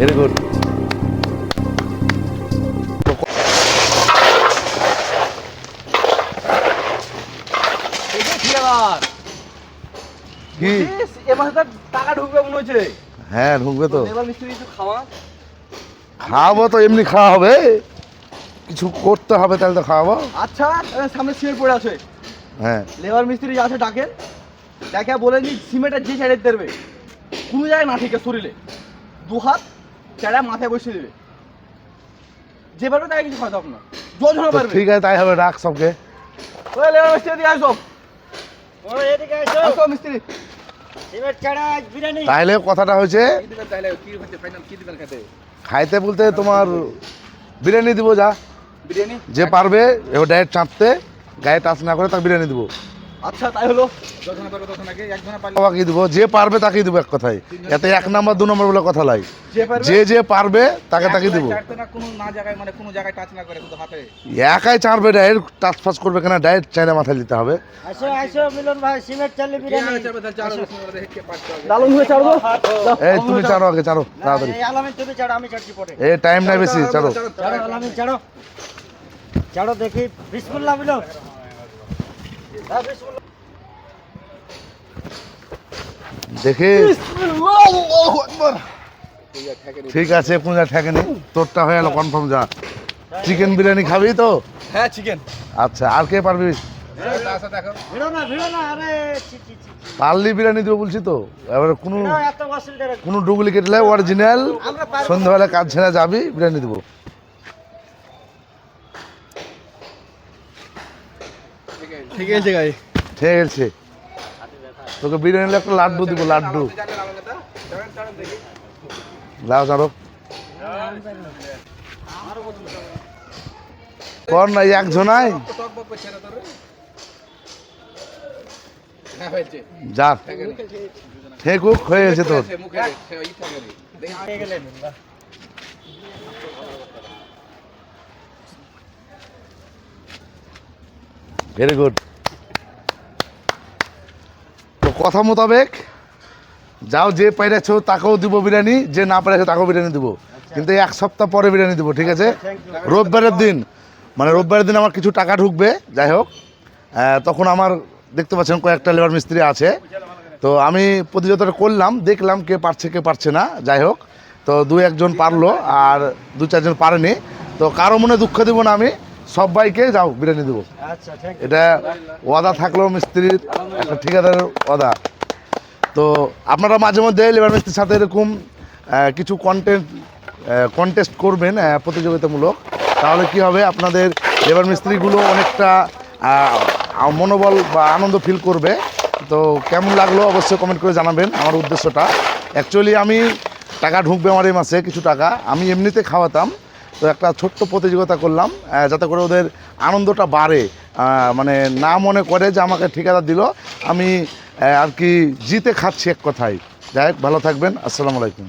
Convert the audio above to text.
Very good কি? মাসে তার টাকা ঢুকবে মনে হচ্ছে। হ্যাঁ ঢুকবে তো। এবার মিস্ত্রি কিছু খাওয়া? খাওয়াবো তো এমনি খাওয়া হবে কিছু করতে হবে তাহলে তো খাওয়াবো। আচ্ছা সামনে সিমেন্ট পড়ে আছে। হ্যাঁ। লেবার মিস্ত্রি আছে ডাকেন দেখে বলেন যে সিমেন্টের যে সাইডে দেবে। কোনো জায়গায় না ঠিক আছে শরীরে। দু হাত চারা মাথায় বসিয়ে দেবে। যে পারবে তাকে কিছু খাওয়াতে যজন পারবে। ঠিক আছে তাই হবে রাখ সবকে। ওই লেবার মিস্ত্রি দিয়ে আসো। মিস্ত্রি। কথাটা হয়েছে কি কি হচ্ছে ফাইনাল কি দিবেন খেতে? খাইতে বলতে তোমার বিরিয়ানি দিব যা। বিরিয়ানি? যে পারবে এবার ডাইরেক্ট চাঁপতে গায়ে টাচ না করে তাকে বিরিয়ানি দিব। আচ্ছা তাই হলো? দিব যে পারবে তাকেই দিব এক কথায়। এতে এক নাম্বার দু নম্বর বলে কথা লাই। যে যে যে পারবে তাকে তাকে দিব। চাটতে না কোনো না জায়গায় মানে কোনো জায়গায় টাচ না করে শুধু হাতে। একাই চাঁড়বে ডাইরেক্ট টাচ ফাচ করবে কেন? ডাইরেক্ট চাইনা মাথায় দিতে হবে। এই তুমি চারো আগে চারো তাড়াতাড়ি। এই টাইম নাই বেশি চারো। ছাড়ো দেখি। বিসমিল্লাহ মিলন। দেখে ঠিক আছে পূজা ঠেকেনি তোরটা হয়ে গেল কনফার্ম যা। চিকেন বিরিয়ানি খাবি তো? হ্যাঁ চিকেন আচ্ছা আর কে পারবি। পারলি বিরিয়ানি দিব বলছি তো? এবারে কোনো। কোনো ডুপ্লিকেট লাই অরিজিনাল সন্ধ্যাবেলা কাজ ছেড়ে যাবি বিরিয়ানি দিব। ঠিক আছে গাই ঠিক আছে তোকে বিরিয়ানি একটা লাড্ডু দিব লাড্ডু লাও চারো কর না এক জনাই যাক ঠেকুক হয়ে গেছে তোর ভেরি গুড তো কথা মোতাবেক যাও যে পেরেছ তাকেও দিব বিরিয়ানি যে না পেরেছ তাকেও বিরিয়ানি দিব। কিন্তু এই এক সপ্তাহ পরে বিরিয়ানি দিব ঠিক আছে? রোববারের দিন মানে রোববারের দিন আমার কিছু টাকা ঢুকবে যাই হোক। তখন আমার দেখতে পাচ্ছেন কয়েকটা লেবার মিস্ত্রি আছে। তো আমি প্রতিযোগিতাটা করলাম দেখলাম কে পারছে কে পারছে না যাই হোক। তো দু একজন পারল আর দু চারজন পারেনি। তো কারও মনে দুঃখ দিব না আমি সবাইকে যাও বিরিয়ানি দেবো। আচ্ছা এটা ওয়াদা থাকলেও মিস্ত্রির একটা ঠিকাদারের ওয়াদা। তো আপনারা মাঝে মধ্যে লেবার মিস্ত্রির সাথে এরকম কিছু কন্টেন্ট কন্টেস্ট করবেন প্রতিযোগিতামূলক। তাহলে কি হবে আপনাদের লেবার মিস্ত্রিগুলো অনেকটা মনোবল বা আনন্দ ফিল করবে। তো কেমন লাগল অবশ্যই কমেন্ট করে জানাবেন আমার উদ্দেশ্যটা। অ্যাকচুয়ালি আমি টাকা ঢুকবে আমার এই মাসে কিছু টাকা। আমি এমনিতে খাওয়াতাম তো একটা ছোট্ট প্রতিযোগিতা করলাম যাতে করে ওদের আনন্দটা বাড়ে। মানে না মনে করে যে আমাকে ঠিকাদার দিল, আমি আর কি জিতে খাচ্ছি এক কথায়। যাই হোক, ভালো থাকবেন, আসসালামু আলাইকুম।